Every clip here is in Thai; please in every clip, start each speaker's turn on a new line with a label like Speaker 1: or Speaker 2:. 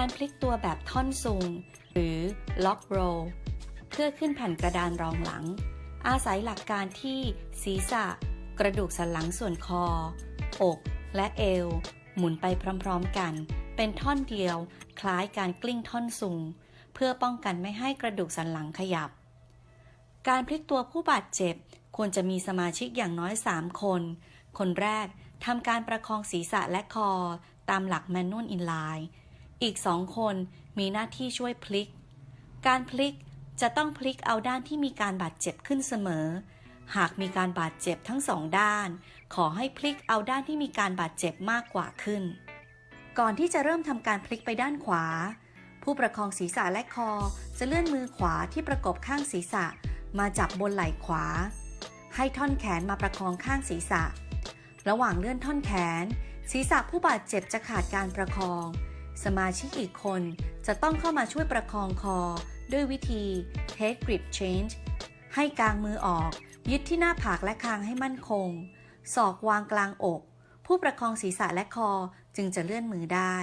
Speaker 1: การพลิกตัวแบบท่อนซุงหรือล็อกโรลเพื่อขึ้นแผ่นกระดานรองหลัง อาศัยหลักการที่ศีรษะ กระดูกสันหลังส่วนคอ อก และเอว หมุนไปพร้อมๆกัน เป็นท่อนเดียว คล้ายการกลิ้งท่อนซุงเพื่อป้องกันไม่ให้กระดูกสันหลังขยับ การพลิกตัวผู้บาดเจ็บควรจะมีสมาชิกอย่างน้อย 3 คน คนแรกทำการประคองศีรษะและคอ ตามหลักแมนนวลอินไลน์ อีกสองคนมีหน้าที่ช่วยพลิก การพลิกจะต้องพลิกเอาด้านที่มีการบาดเจ็บขึ้นเสมอ หากมีการบาดเจ็บทั้งสองด้าน ขอให้พลิกเอาด้านที่มีการบาดเจ็บมากกว่าขึ้น ก่อนที่จะเริ่มทำการพลิกไปด้านขวา ผู้ประคองศีรษะและคอจะเลื่อนมือขวาที่ประกบข้างศีรษะ มาจับบนไหล่ขวา ให้ท่อนแขนมาประคองข้างศีรษะ ระหว่างเลื่อนท่อนแขน ศีรษะผู้บาดเจ็บจะขาดการประคอง สมาชิกอีกคนจะต้องเข้ามาช่วยประคองคอ ด้วยวิธี head grip change ให้กางมือออก ยึดที่หน้าผากและคางให้มั่นคง ศอกวางกลางอก ผู้ประคองศีรษะและคอจึงจะเลื่อนมือได้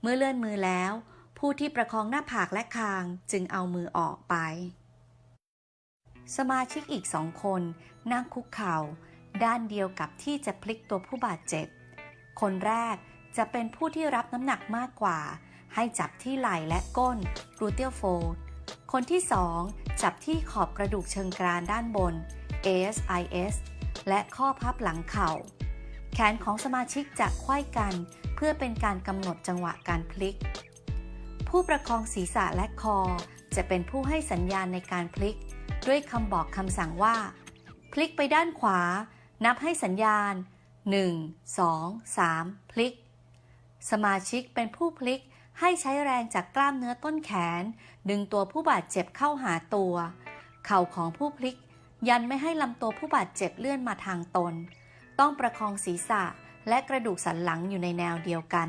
Speaker 1: เมื่อเลื่อนมือแล้ว ผู้ที่ประคองหน้าผากและคางจึงเอามือออกไป สมาชิกอีกสองคนนั่งคุกเข่า ด้านเดียวกับที่จะพลิกตัวผู้บาดเจ็บ คนแรก จะเป็นผู้ที่รับน้ำหนักมากกว่า ให้จับที่ไหล่และก้น gluteal fold คนที่สองจับที่ขอบกระดูกเชิงกรานด้านบน ASIS และข้อพับหลังเข่า แขนของสมาชิกจะไขว้กัน เพื่อเป็นการกำหนดจังหวะการพลิก ผู้ประคองศีรษะและคอ จะเป็นผู้ให้สัญญาณในการพลิก ด้วยคำบอกคำสั่งว่า พลิกไปด้านขวา นับให้สัญญาณ 1 2 3 พลิก สมาชิกเป็นผู้พลิกให้ใช้แรงจากกล้ามเนื้อต้นแขน ดึงตัวผู้บาดเจ็บเข้าหาตัว เข่าของผู้พลิก ยันไม่ให้ลำตัวผู้บาดเจ็บเลื่อนมาทางตน ต้องประคองศีรษะและกระดูกสันหลังอยู่ในแนวเดียวกัน